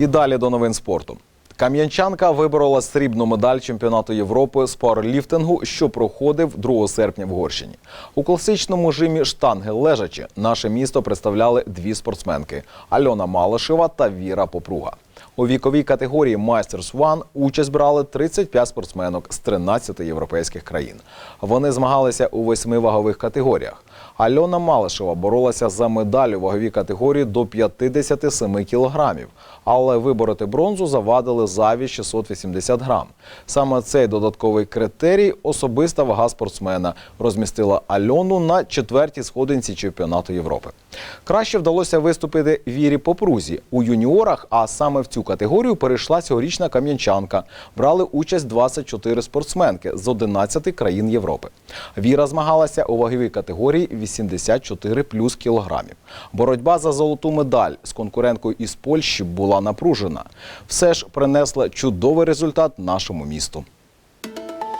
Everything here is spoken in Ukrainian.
І далі до новин спорту. Кам'янчанка виборола срібну медаль чемпіонату Європи з пауерліфтингу, що проходив 2 серпня в Горщині. У класичному жимі штанги лежачі наше місто представляли дві спортсменки Альона Малишева та Віра Попруга. У віковій категорії Masters One участь брали 35 спортсменок з 13 європейських країн. Вони змагалися у восьми вагових категоріях. Альона Малишева боролася за медаль у ваговій категорії до 57 кілограмів, але вибороти бронзу завадили заві 680 грам. Саме цей додатковий критерій особиста вага спортсмена розмістила Альону на четвертій сходинці чемпіонату Європи. Краще вдалося виступити Вірі Попрузі у юніорах, а саме в цю категорію перейшла цьогорічна кам'янчанка. Брали участь 24 спортсменки з 11 країн Європи. Віра змагалася у ваговій категорії 84 плюс кілограмів. Боротьба за золоту медаль з конкуренткою із Польщі була напружена. Все ж принесла чудовий результат нашому місту.